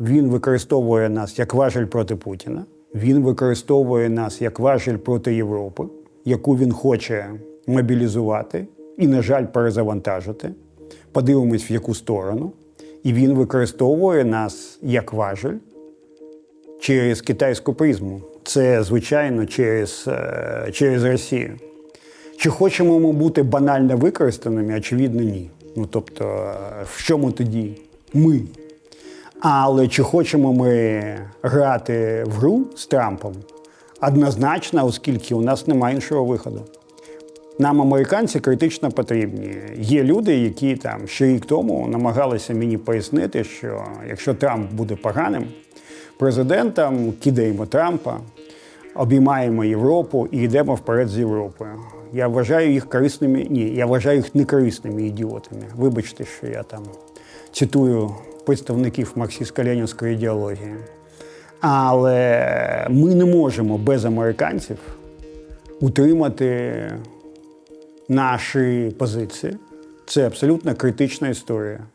Він використовує нас як важель проти Путіна. Він використовує нас як важель проти Європи, яку він хоче мобілізувати і, на жаль, перезавантажити. Подивимось, в яку сторону. І він використовує нас як важель через китайську призму. Це, звичайно, через, е, через Росію. Чи хочемо ми бути банально використаними? Очевидно, ні. Ну тобто, е, в чому тоді ми? Але чи хочемо ми грати в гру з Трампом? Однозначно, оскільки у нас немає іншого виходу. Нам американці критично потрібні. Є люди, які там ще рік тому намагалися мені пояснити, що якщо Трамп буде поганим президентом, кидаємо Трампа, обіймаємо Європу і йдемо вперед з Європою. Я вважаю їх корисними. Ні, я вважаю їх некорисними ідіотами. Вибачте, що я там цитую представників марксистсько-ленінської ідеології. Але ми не можемо без американців утримати наші позиції. Це абсолютно критична історія.